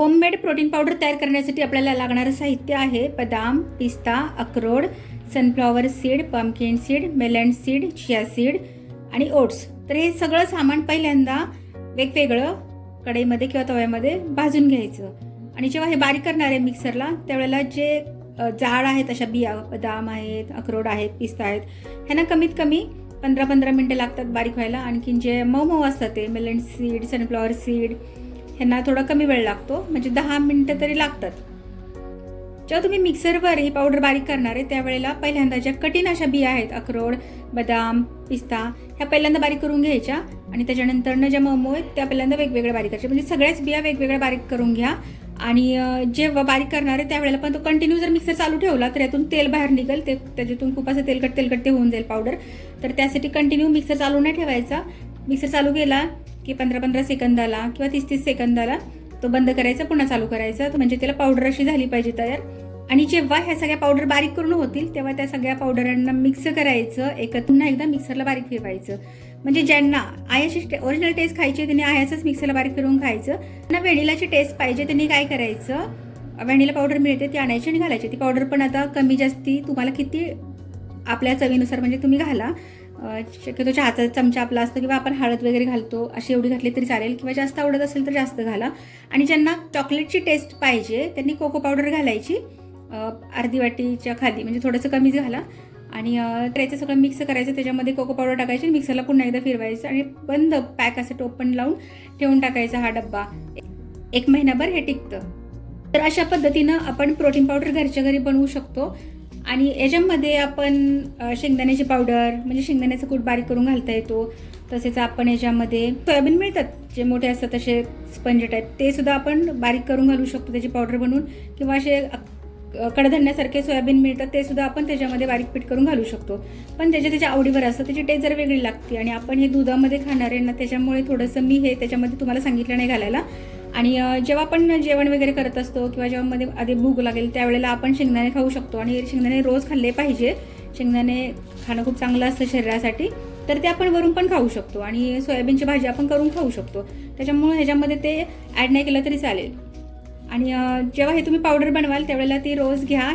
Homemade protein powder तयार करण्यासाठी आपल्याला लागणारं साहित्य आहे. बदाम पिस्ता अक्रोड sunflower seed pumpkin seed melon seed chia seed आणि ओट्स. तर हे सगळं सामान पहिल्यांदा वेगवेगळं कढईमध्ये किंवा तव्यामध्ये भाजून घ्यायचं. आणि जेव्हा हे बारीक करणार आहे मिक्सरला त्यावेळेला जे जाड आहेत अशा बिया बदाम आहेत अक्रोड आहेत पिस्ता आहेत ह्यांना कमीत कमी पंधरा पंधरा मिनटं लागतात बारीक व्हायला. आणखीन जे मऊ मऊ असतात ते मेलन सीड सनफ्लॉवर सीड ह्यांना थोडा कमी वेळ लागतो म्हणजे दहा मिनटं तरी लागतात. जेव्हा तुम्ही मिक्सरवर ही पावडर बारीक करणार आहे त्यावेळेला पहिल्यांदा ज्या कठीण अशा बिया आहेत अक्रोड बदाम पिस्ता ह्या पहिल्यांदा बारीक करून घ्यायच्या आणि त्याच्यानंतरनं ज्या मऊ आहेत त्या पहिल्यांदा वेगवेगळ्या बारीक करायच्या. म्हणजे सगळ्याच बिया वेगवेगळ्या बारीक करून घ्या आणि जेव्हा बारीक करणार आहे त्यावेळेला पण तो कंटिन्यू जर मिक्सर चालू ठेवला तर यातून तेल बाहेर निघेल ते त्याच्यातून खूप असं तेलकट तेलकट ते होऊन जाईल पावडर. तर त्यासाठी कंटिन्यू मिक्सर चालू नाही ठेवायचा. मिक्सर चालू केला की पंधरा पंधरा सेकंदाला किंवा तीस तीस सेकंदाला तो बंद करायचा पुन्हा चालू करायचा. तर म्हणजे त्याला पावडर अशी झाली पाहिजे तयार. आणि जेव्हा ह्या सगळ्या पावडर बारीक करून होतील तेव्हा त्या सगळ्या पावडरांना मिक्स करायचं एकत्र पुन्हा एकदा मिक्सरला बारीक फिरवायचं. म्हणजे ज्यांना आयाची ओरिजिनल टेस्ट खायची त्यांनी आयाचंच मिक्सरला बारीक फिरवून खायचं. त्यांना व्हॅनिलाची टेस्ट पाहिजे त्यांनी काय करायचं? व्हॅनिला पावडर मिळते ती आणायची आणि घालायची. ती पावडर पण आता कमी जास्ती तुम्हाला किती आपल्या चवीनुसार म्हणजे तुम्ही घाला. शक्यतो चहाचा चमचा आपला असतो किंवा आपण हळद वगैरे घालतो अशी एवढी घातली तरी चालेल. किंवा जास्त आवडत असेल तर जास्त घाला. आणि ज्यांना चॉकलेटची टेस्ट पाहिजे त्यांनी कोको पावडर घालायची. अर्धी वाटीच्या खाली म्हणजे थोडंसं कमीच घाला. आणि त्याचं सगळं मिक्स करायचं त्याच्यामध्ये कोको पावडर टाकायची आणि मिक्सरला पुन्हा एकदा फिरवायचं. आणि बंद पॅक असं टोपण लावून ठेवून टाकायचा हा डब्बा. एक महिनाभर हे टिकतं. तर अशा पद्धतीनं आपण प्रोटीन पावडर घरच्या घरी बनवू शकतो. आणि याच्यामध्ये आपण शेंगदाण्याची पावडर म्हणजे शेंगदाण्याचं कूट बारीक करून घालता येतो. तसेच आपण याच्यामध्ये सोयाबीन मिळतात जे मोठे असतात तसे स्पंज टाईप ते सुद्धा आपण बारीक करून घालू शकतो त्याची पावडर बनवून. किंवा असे कडधान्यासारखे सोयाबीन मिळतात ते सुद्धा आपण त्याच्यामध्ये बारीक पीठ करून घालू शकतो. पण त्याच्या त्याच्या आवडीवर असतं त्याची टेस्ट जर वेगळी लागते. आणि आपण हे दुधामध्ये खाणार आहे ना त्याच्यामुळे थोडंसं मी हे त्याच्यामध्ये तुम्हाला सांगितलं नाही घालायला. आणि जेव्हा आपण जेवण वगैरे करत असतो किंवा जेव्हा मध्ये आधी भूक लागेल त्यावेळेला आपण शेंगदाणे खाऊ शकतो आणि शेंगदाणे रोज खाल्ले पाहिजे. शेंगदाणे खाणं खूप चांगलं असतं शरीरासाठी. तर ते आपण वरून पण खाऊ शकतो आणि सोयाबीनची भाजी आपण करून खाऊ शकतो. त्याच्यामुळे ह्याच्यामध्ये ते ॲड नाही केलं तरी चालेल. आणि जेव्हा हे तुम्ही पावडर बनवाल त्यावेळेला ती रोज घ्या.